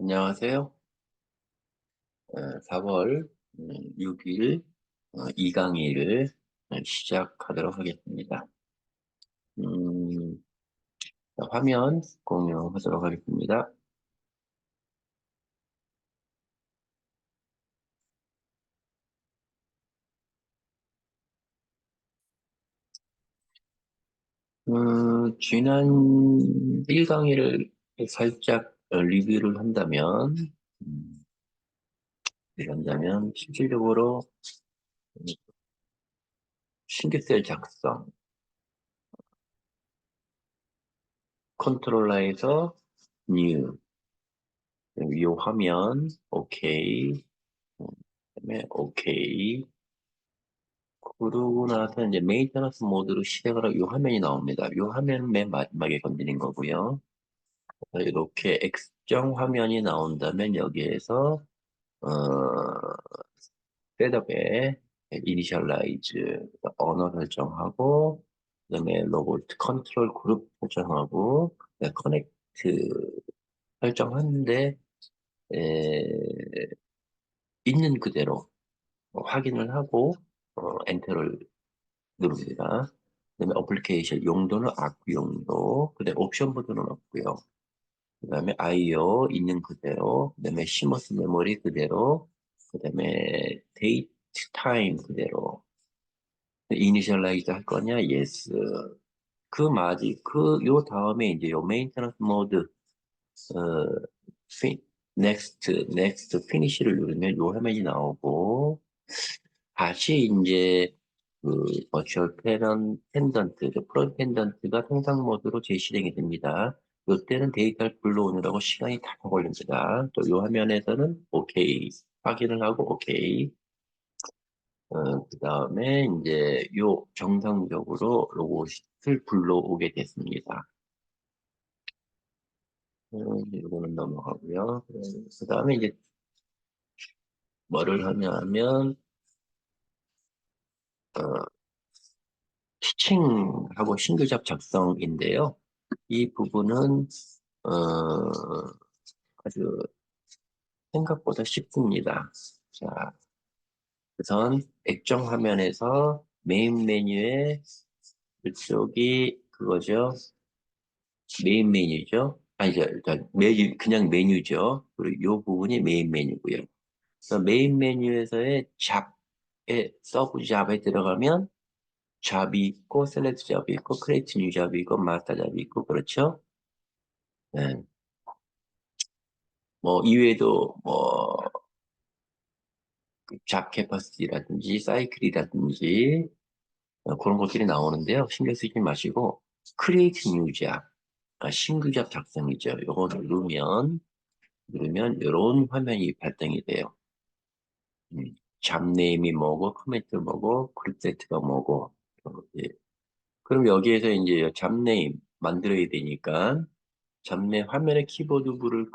안녕하세요. 어, 4월 6일 2강의를 시작하도록 하겠습니다. 음, 자, 화면 공유하도록 하겠습니다. 음, 지난 1강의를 살짝 리뷰를 한다면, 음, 이런다면 실질적으로 신규셀 작성, 컨트롤러에서 new, 이 화면, 오케이, 그다음에 오케이, 그러고 나서 이제 메인테너스 모드로 시작을 하고 이 화면이 나옵니다. 이 화면 맨 마지막에 건드린 거고요. 이렇게 X정 화면이 나온다면 여기에서 어, 셋업에 이니셜라이즈 언어 설정하고 그 다음에 로봇 컨트롤 그룹 설정하고 커넥트 설정하는데 에, 있는 그대로 확인을 하고 어, 엔터를 누릅니다. 그 다음에 어플리케이션 용도는 아크 용도, 그 다음에 옵션 버튼은 없고요. 그 다음에 IO 있는 그대로, 그 다음에 시머스 메모리 그대로, 그 다음에 데이트 타임 그대로, 이니셜라이즈 할 거냐? yes. 그 마지, 그, 요 다음에 이제 요 메인테너스 모드, 어, 피, next, next, finish를 누르면 요 화면이 나오고, 다시 이제 그 버추얼 패런 펜던트, 프로 펜던트가 통상 모드로 재실행이 됩니다. 이때는 데이터를 불러오느라고 시간이 다 걸립니다. 또 이 화면에서는 오케이 확인을 하고 오케이 어, 그 다음에 이제 요 정상적으로 로봇을 불러오게 됐습니다. 어, 이거는 넘어가고요. 그 다음에 이제 뭐를 하냐면 어, 티칭하고 신규잡 작성인데요. 이 부분은 어, 아주 생각보다 쉽습니다. 자, 우선 액정 화면에서 메인 메뉴에 이쪽이 그거죠. 메인 메뉴죠. 아니죠. 일단 메뉴 그냥 메뉴죠. 그리고 이 부분이 메인 메뉴고요. 그래서 메인 메뉴에서의 잡에 서브 잡에 들어가면 잡이 있고 셀렉트 잡이 있고 크레이트 뉴 잡이 있고 마스터 잡이 있고 그렇죠? 네. 뭐 이외에도 뭐 잡 캐퍼시티라든지 사이클이라든지 어, 그런 것들이 나오는데요. 신경 쓰지 마시고 크리에이트 뉴 잡, 아, 신규 잡 작성이죠. 이거 누르면 누르면 이런 화면이 발동이 돼요. 음, 잡 네임이 뭐고 코멘트 뭐고 그룹 세트가 뭐고 예. 그럼 여기에서 이제 잡네임 만들어야 되니까 잡네 화면에 키보드 부를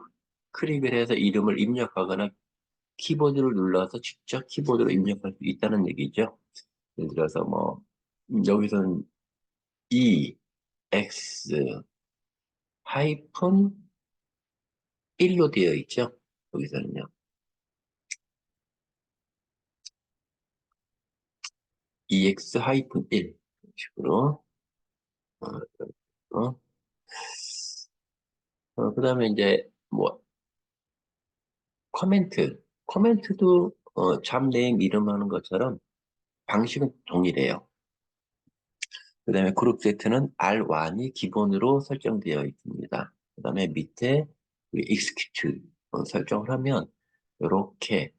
클릭을 해서 이름을 입력하거나 키보드를 눌러서 직접 키보드로 입력할 수 있다는 얘기죠. 예를 들어서 뭐 여기서는 E, X, 하이픈 1로 되어 있죠. 여기서는요. EX 하이픈 1 식으로 어, 어. 어, 그 다음에 이제 뭐 코멘트 코멘트도 어, 잡네임 이름 하는 것처럼 방식은 동일해요. 그 다음에 그룹 세트는 R1이 기본으로 설정되어 있습니다. 그 다음에 밑에 execute 어, 설정을 하면 이렇게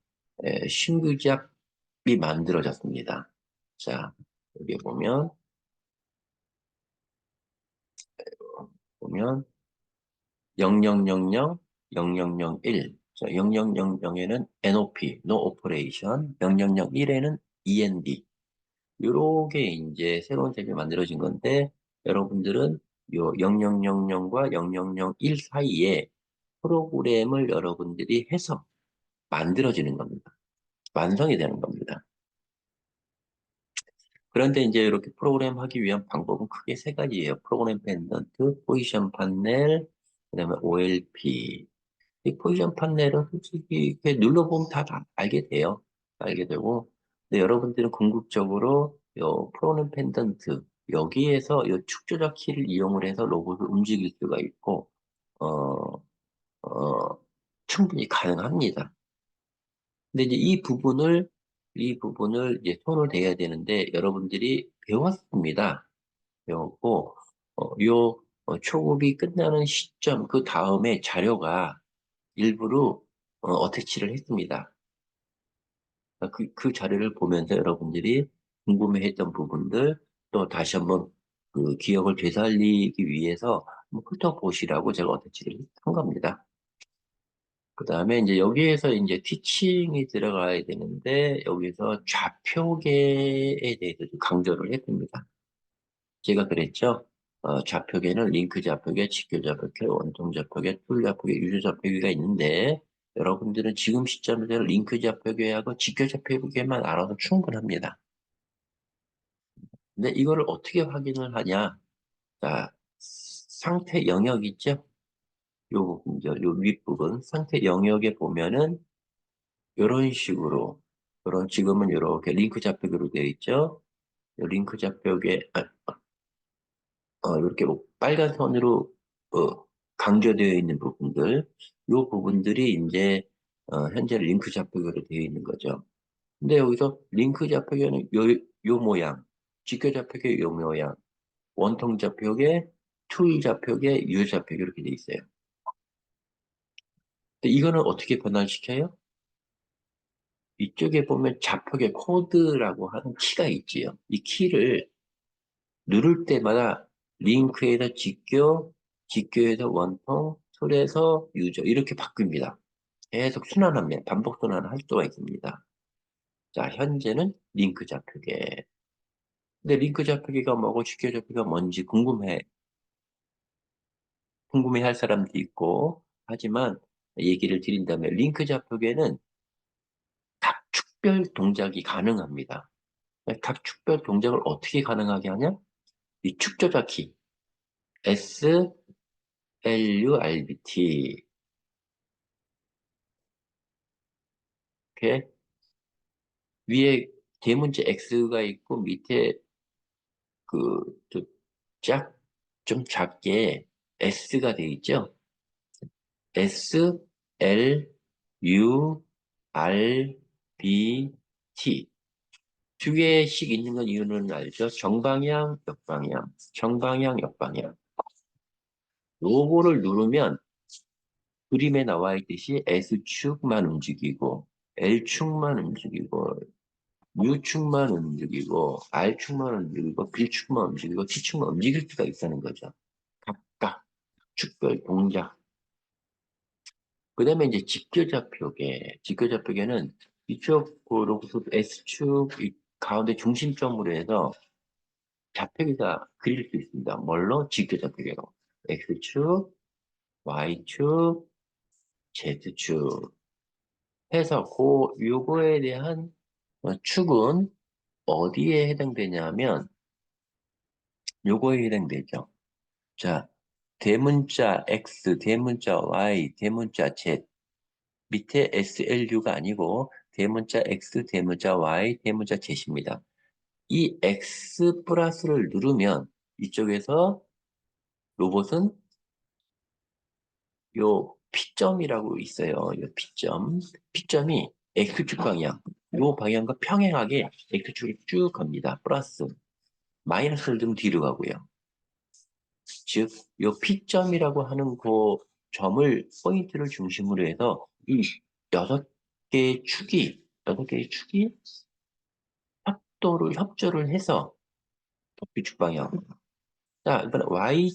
신규 잡이 만들어졌습니다. 자, 여기 보면 보면 0000 0001 자, 0000에는 NOP, No Operation, 0001에는 END 요렇게 이제 새로운 탭이 만들어진 건데 여러분들은 요 0000과 0001 사이에 프로그램을 여러분들이 해서 만들어지는 겁니다. 완성이 되는 겁니다. 그런데 이제 이렇게 프로그램 하기 위한 방법은 크게 세 가지예요. 프로그램 펜던트, 포지션 판넬, 그 다음에 OLP. 이 포지션 판넬은 솔직히 눌러보면 다, 다 알게 돼요. 알게 되고, 근데 여러분들은 궁극적으로 요 프로는 펜던트 여기에서 이 축조작 키를 이용을 해서 로봇을 움직일 수가 있고, 어, 어, 충분히 가능합니다. 근데 이제 이 부분을, 이 부분을 이제 손을 대야 되는데 여러분들이 배웠습니다. 배웠고, 어, 요 어, 초급이 끝나는 시점, 그 다음에 자료가 일부러 어, 어태치를 했습니다. 그, 그 자료를 보면서 여러분들이 궁금해했던 부분들 또 다시 한번 그 기억을 되살리기 위해서 훑어보시라고 제가 어태치를 한 겁니다. 그 다음에 이제 여기에서 이제 티칭이 들어가야 되는데 여기서 좌표계에 대해서 좀 강조를 했습니다. 제가 그랬죠. 어, 좌표계는 링크 좌표계, 직교 좌표계, 원통 좌표계, 툴 좌표계, 유저 좌표계가 있는데 여러분들은 지금 시점에서 링크 좌표계하고 직교 좌표계만 알아도 충분합니다. 근데 이거를 어떻게 확인을 하냐? 자, 상태 영역 있죠? 요 부분죠. 요 윗부분. 상태 영역에 보면은 이런 식으로 이런 지금은 이렇게 링크 좌표계로 되어 있죠. 요 링크 좌표계 아, 어, 이렇게 뭐 빨간 선으로 어, 강조되어 있는 부분들, 이 부분들이 이제 어, 현재 링크 좌표계로 되어 있는 거죠. 근데 여기서 링크 좌표계는 요, 요 모양, 직교 좌표계 요 모양, 원통 좌표계, 투이 좌표계, 유 좌표계 이렇게 돼 있어요. 이거는 어떻게 변환시켜요? 이쪽에 보면 좌표계 코드라고 하는 키가 있지요. 이 키를 누를 때마다 링크에서 직교, 직교에서 원통, 툴에서 유저 이렇게 바뀝니다. 계속 순환합니다. 반복 순환을 할 수가 있습니다. 자, 현재는 링크 좌표계. 근데 링크 좌표계가 뭐고 직교 좌표계가 뭔지 궁금해. 궁금해 할 사람도 있고, 하지만 얘기를 드린다면 링크 좌표계는 각 축별 동작이 가능합니다. 각 축별 동작을 어떻게 가능하게 하냐? 이 축조자 키 S L U R B T 이렇게 위에 대문자 X가 있고 밑에 그쫙좀 작게 S가 되어 있죠. S L U R B T 두 개씩 있는 건 이유는 알죠? 정방향, 역방향, 정방향, 역방향. 요거를 누르면 그림에 나와 있듯이 S축만 움직이고 L축만 움직이고 U축만 움직이고 R축만 움직이고 B축만 움직이고 T축만 움직일 수가 있다는 거죠. 각각 축별 동작. 그 다음에 이제 직교좌표계. 직교좌표계는 이쪽으로 S축, 가운데 중심점으로 해서 좌표기가 그릴 수 있습니다. 뭘로? 직교좌표계로. X축, Y축, Z축. 해서 그 요거에 대한 축은 어디에 해당되냐면 요거에 해당되죠. 자, 대문자 X, 대문자 Y, 대문자 Z 밑에 SLU가 아니고 대문자 X, 대문자 Y, 대문자 Z입니다. 이 X 플러스를 누르면 이쪽에서 로봇은 요 P점이라고 있어요. 요 P점. P점이 X축 방향, 요 방향과 평행하게 X축을 쭉 갑니다. 플러스. 마이너스를 좀 뒤로 가고요. 즉, 요 P점이라고 하는 그 점을, 포인트를 중심으로 해서 이 여섯 개의 축이, 여섯 개의 축이 협도를, 협조를 해서 B축 방향. 자, 이번 Y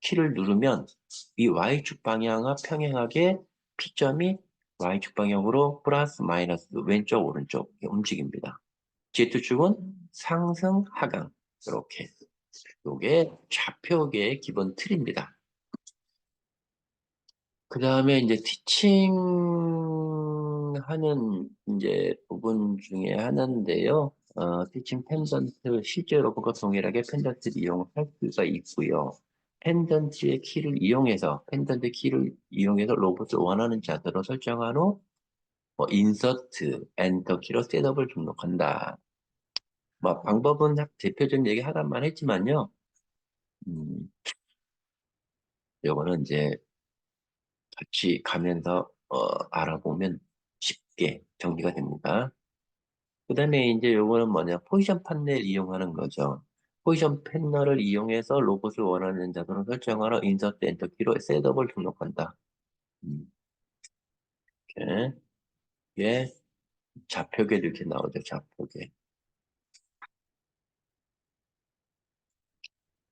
키를 누르면 이 Y축 방향과 평행하게 P점이 Y축 방향으로 플러스 마이너스 왼쪽 오른쪽 움직입니다. Z축은 상승 하강 이렇게 이게 좌표계의 기본 틀입니다. 그 다음에 이제 티칭 하는 이제 부분 중에 하나인데요. 어, 티칭 펜던트 실제로 그것 동일하게 펜던트를 이용할 수가 있고요. 펜던트의 키를 이용해서 펜던트 키를 이용해서 로봇을 원하는 자세로 설정한 후 뭐, 인서트, 엔터 키로 셋업을 등록한다. 뭐 방법은 대표적인 얘기 하단만 했지만요. 음, 요거는 이제 같이 가면서 어, 알아보면 쉽게 정리가 됩니다. 그 다음에 이제 요거는 뭐냐 포지션 판넬 이용하는 거죠. 포지션 패널을 이용해서 로봇을 원하는 자도로 설정하러 인서트 엔터 키로 셋업을 등록한다. 음. 이렇게 예 좌표계 이렇게 나오죠. 좌표계.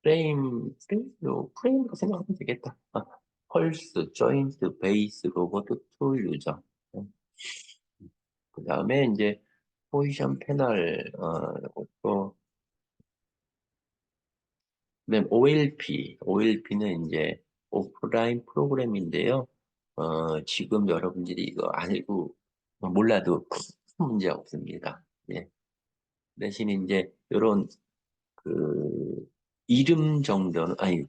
프레임, 프레임, 요 프레임으로 생각하면 되겠다. 아, 펄스, 조인트, 베이스, 로봇, 툴 유저. 그 다음에 이제 포지션 패널, 어, 이것도 그다음 OLP, OLP는 이제 오프라인 프로그램인데요. 어, 지금 여러분들이 이거 알고 몰라도 큰 문제 없습니다. 예. 대신 이제 이런 그 이름 정도는 아니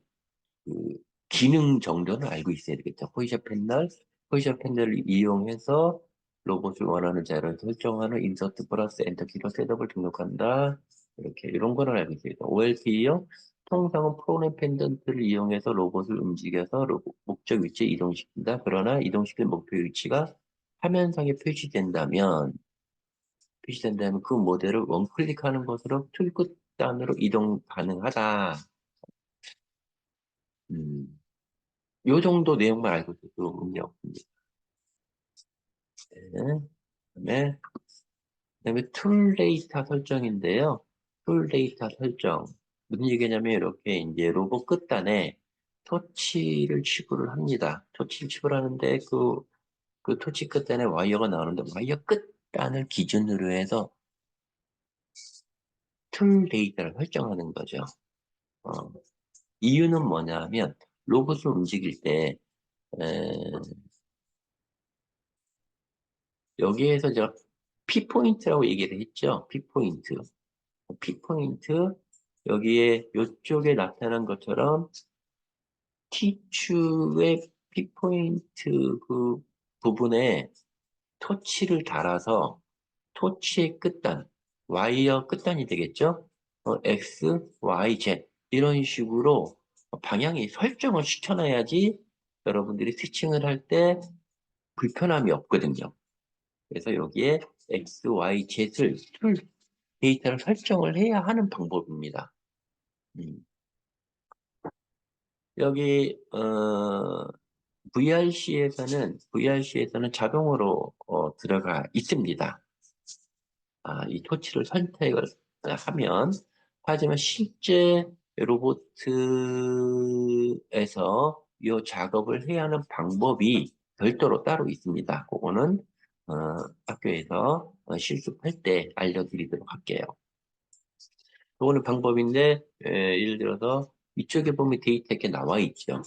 그 기능 정도는 알고 있어야 되겠죠. 포지션 패널, 포지션 패널을 이용해서 로봇을 원하는 자를 설정하는 인서트 플러스 엔터 키로 셋업을 등록한다. 이렇게 이런 거는 알고 있습니다. OLP요. 통상은 프로그램 펜던트를 이용해서 로봇을 움직여서 로봇, 목적 위치에 이동시킨다. 그러나 이동시킨 목표 위치가 화면상에 표시된다면 표시된다면 그 모델을 원클릭하는 것으로 툴끝 단으로 이동 가능하다. 음, 요 정도 내용만 알고 있어도 의미 없습니다. 네. 그다음에 그다음에 툴 데이터 설정인데요. 툴 데이터 설정 무슨 얘기냐면 이렇게 이제 로봇 끝단에 토치를 치부를 합니다. 토치를 치부를 하는데 그, 그 토치 끝단에 와이어가 나오는데 와이어 끝단을 기준으로 해서 툴 데이터를 설정하는 거죠. 어, 이유는 뭐냐면 로봇을 움직일 때 에, 여기에서 제가 P포인트라고 얘기를 했죠. P포인트. P포인트 여기에 이쪽에 나타난 것처럼 T축의 P포인트 그 부분에 토치를 달아서 토치의 끝단, 와이어 끝단이 되겠죠? 어, X, Y, Z 이런 식으로 방향이 설정을 시켜놔야지 여러분들이 스위칭을 할 때 불편함이 없거든요. 그래서 여기에 X, Y, Z를 툴 데이터를 설정을 해야 하는 방법입니다. 음. 여기 어, VRC에서는 VRC에서는 자동으로 어, 들어가 있습니다. 아, 이 토치를 선택을 하면 하지만 실제 로보트에서 이 작업을 해야 하는 방법이 별도로 따로 있습니다. 그거는 어, 학교에서 어, 실습할 때 알려드리도록 할게요. 그거는 방법인데 에, 예를 들어서 이쪽에 보면 데이터 이렇게 나와 있죠.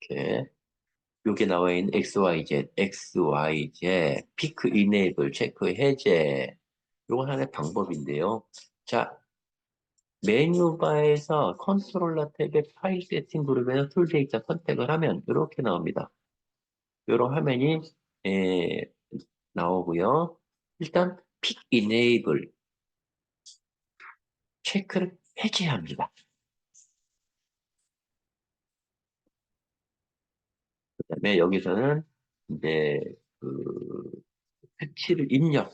이렇게 여기 나와 있는 XYZ, XYZ, 피크 이네이블, 체크 해제 이건 하나의 방법인데요. 자, 메뉴바에서 컨트롤러 탭의 파일 세팅 그룹에서 툴 데이터 선택을 하면 이렇게 나옵니다. 이런 화면이 에, 나오고요. 일단 픽 이네이블 체크를 해제합니다. 그 다음에 여기서는 이제 그 색치를 입력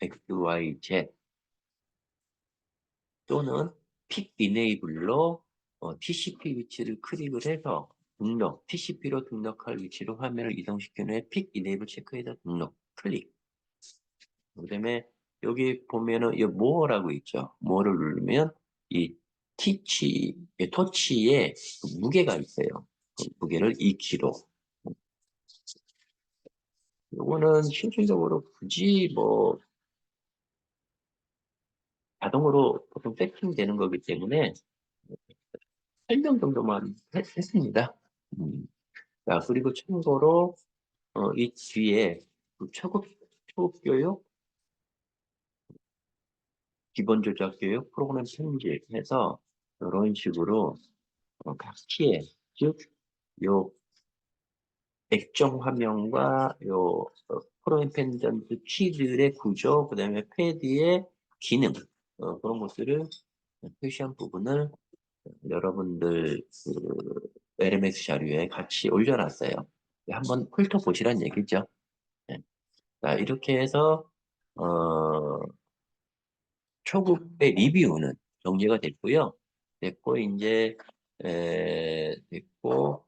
X, Y, Z 또는 픽 이네이블로 어, TCP 위치를 클릭을 해서 등록, TCP로 등록할 위치로 화면을 이동시킨 후에 픽 이네이블 체크해서 등록, 클릭. 그 다음에 여기 보면은 이 모어라고 있죠. 모어를 누르면 이 티치, 토치에 무게가 있어요. 그 무게를 2kg. 이거는 실질적으로 굳이 뭐 자동으로 보통 세팅 되는 거기 때문에 설명 정도만 했, 습니다 음. 자, 그리고 참고로 어, 이 뒤에 그 초급, 초급 교육 기본 조작 교육, 프로그램 편집해서 이런 식으로 어, 각 키에, 즉, 요 액정 화면과 요 어, 프로인 펜던트 키들의 구조, 그 다음에 패드의 기능, 어, 그런 것들을 표시한 부분을 여러분들 그 LMS 자료에 같이 올려놨어요. 한번 훑어보시란 얘기죠. 네. 자, 이렇게 해서 어, 초급의 리뷰는 정리가 됐고요. 됐고 이제 에, 됐고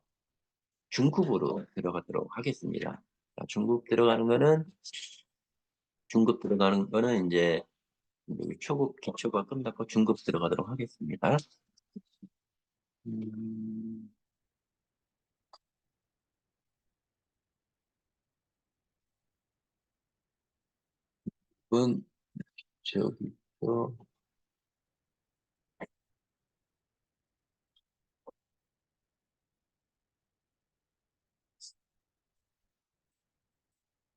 중급으로 들어가도록 하겠습니다. 자, 중급 들어가는 거는 중급 들어가는 거는 이제 초급 기초가 끝났고 중급 들어가도록 하겠습니다. 음... 은 저기 또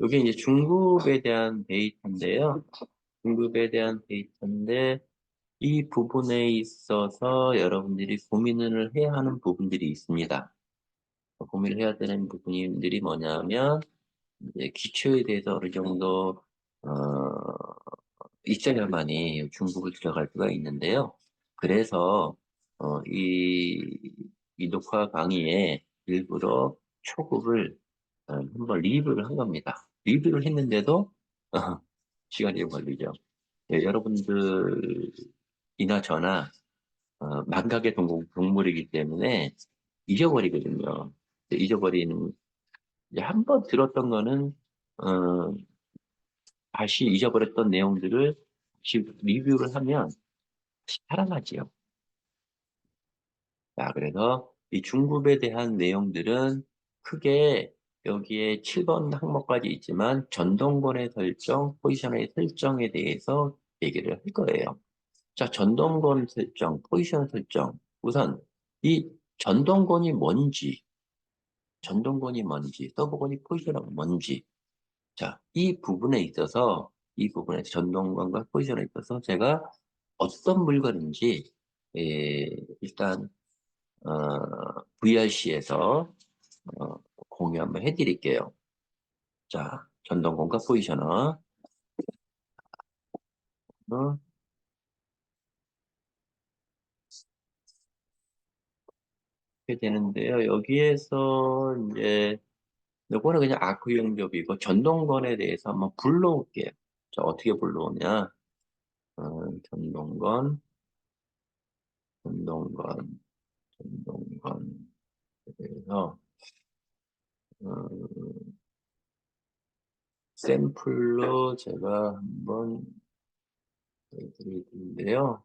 여기 이제 중급에 대한 데이터인데요. 중급에 대한 데이터인데 이 부분에 있어서 여러분들이 고민을 해야 하는 부분들이 있습니다. 고민을 해야 되는 부분들이 뭐냐면 이제 기초에 대해서 어느 정도 어, 있어야만이 중국을 들어갈 수가 있는데요. 그래서 어, 이, 이 녹화 강의에 일부러 초급을 어, 한번 리뷰를 한 겁니다. 리뷰를 했는데도 어, 시간이 걸리죠. 네, 여러분들이나 저나 어, 망각의 동물, 동물이기 때문에 잊어버리거든요. 잊어버리는 한 번 들었던 거는 어, 다시 잊어버렸던 내용들을 리뷰를 하면 살아나지요. 자, 그래서 이 중급에 대한 내용들은 크게 여기에 7번 항목까지 있지만 전동권의 설정, 포지션의 설정에 대해서 얘기를 할 거예요. 자, 전동권 설정, 포지션 설정. 우선 이 전동권이 뭔지, 전동권이 뭔지, 서브권이 포지션이 뭔지. 자, 이 부분에 있어서 이 부분에 전동권과 포지션에 있어서 제가 어떤 물건인지 에, 일단 어, VRC에서 어, 공유 한번 해드릴게요. 자, 전동권과 포지셔너 어, 이렇게 되는데요. 여기에서 이제 요거는 그냥 아크 용접이고 전동건에 대해서 한번 불러올게요. 자, 어떻게 불러오냐? 어, 전동건, 전동건, 전동건. 그래서 어, 샘플로 제가 한번 드릴 텐데요.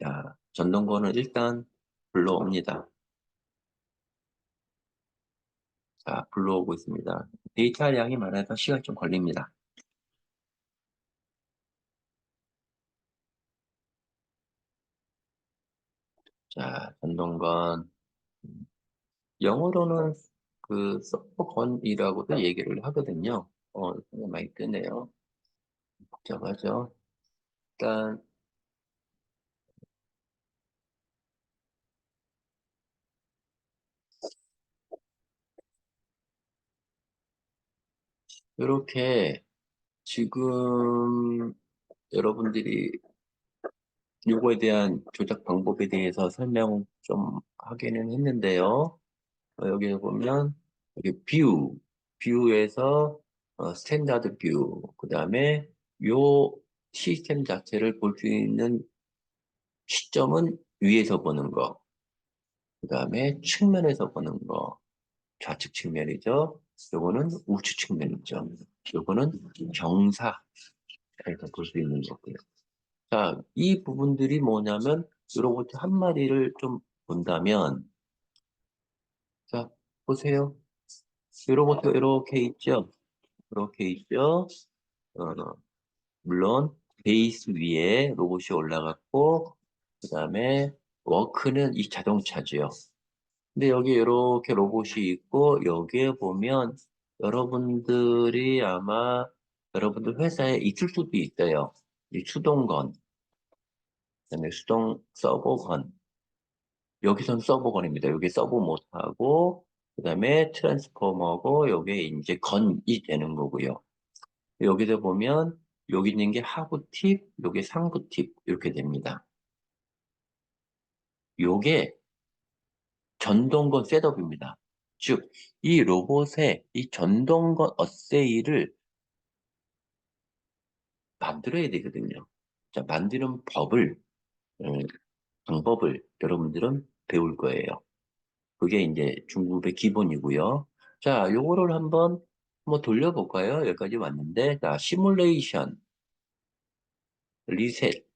자, 전동권을 일단 불러옵니다. 자, 불러오고 있습니다. 데이터 양이 많아서 시간이 좀 걸립니다. 자, 전동건. 영어로는 그 서버건이라고도 얘기를 하거든요. 어, 많이 뜨네요. 복잡하죠. 일단 이렇게 지금 여러분들이 요거에 대한 조작 방법에 대해서 설명 좀 하기는 했는데요. 어, 여기 보면 여기 뷰, 뷰에서 어, 스탠다드 뷰, 그 다음에 요 시스템 자체를 볼 수 있는 시점은 위에서 보는 거, 그 다음에 측면에서 보는 거, 좌측 측면이죠. 요거는 우측 측면이죠. 요거는 경사 에서 볼 수 있는 거고요. 자, 이 부분들이 뭐냐면 이 로봇 한 마리를 좀 본다면 자, 보세요. 이 로봇 이렇게 있죠? 이렇게 있죠? 어, 물론 베이스 위에 로봇이 올라갔고 그 다음에 워크는 이 자동차지요. 근데 여기 이렇게 로봇이 있고 여기에 보면 여러분들이 아마 여러분들 회사에 있을 수도 있어요. 이 수동건, 그다음에 수동 서버건. 여기선 서버건입니다. 여기 서버 못하고 그다음에 트랜스포머고 여기에 이제 건이 되는 거고요. 여기서 보면 여기 있는 게 하부 팁, 여기 상부 팁 이렇게 됩니다. 요게 전동건 셋업입니다. 즉, 이 로봇의 이 전동건 어세이를 만들어야 되거든요. 자, 만드는 법을, 음, 방법을 여러분들은 배울 거예요. 그게 이제 중국의 기본이고요. 자, 요거를 한번 뭐 돌려볼까요? 여기까지 왔는데, 자, 시뮬레이션, 리셋.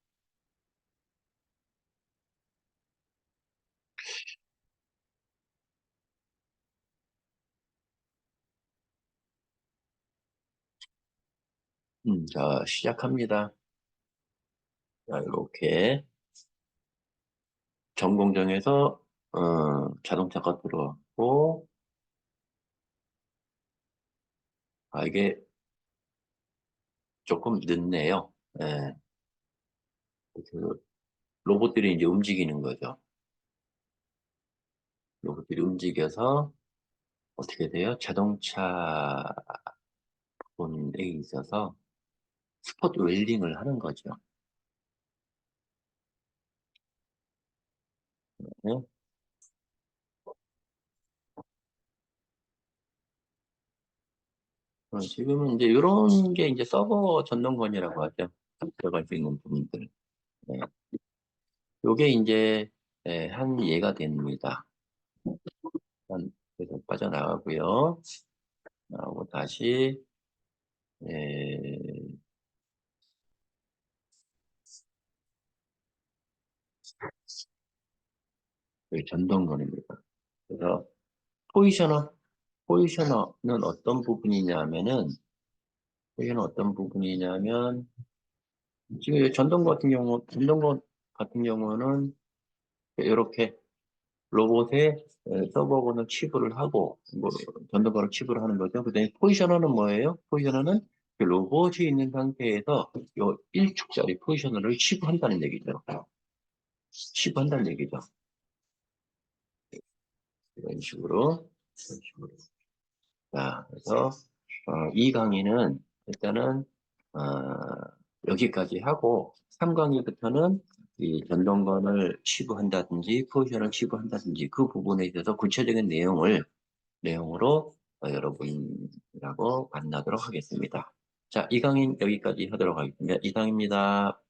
음, 자, 시작합니다. 자, 이렇게 전공정에서 어, 자동차가 들어왔고, 아, 이게 조금 늦네요. 예. 그 로봇들이 이제 움직이는 거죠. 로봇들이 움직여서 어떻게 돼요? 자동차 본에 있어서 스포트 웰딩을 하는 거죠. 네? 어, 지금은 이제 이런 게 이제 서버 전동건이라고 하죠. 들어갈 수 있는 부분들. 네. 요게 이제 네, 한 예가 됩니다. 한, 그래서 빠져나가고요. 나오고 다시 예, 전동건입니다. 그래서 포지셔너, 포지셔너는 어떤 부분이냐면은 포지셔너 어떤 부분이냐면 지금 전동 같은 경우, 전동 같은 경우는 이렇게 로봇에 서버건을 치부를 하고 뭐 전동건을 치부를 하는 거죠. 그다음에 포지셔너는 뭐예요? 포지셔너는 그 로봇이 있는 상태에서 요 1축짜리 포지셔너를 치부한다는 얘기죠. 치부한다는 얘기죠. 이런 식으로, 이런 식으로. 자, 그래서 어, 이 강의는 일단은 어, 여기까지 하고 3강의부터는 이 전동건을 치부한다든지 포지션을 치부한다든지 그 부분에 있어서 구체적인 내용을 내용으로 어, 여러분하고 만나도록 하겠습니다. 자, 이 강의 여기까지 하도록 하겠습니다. 이상입니다.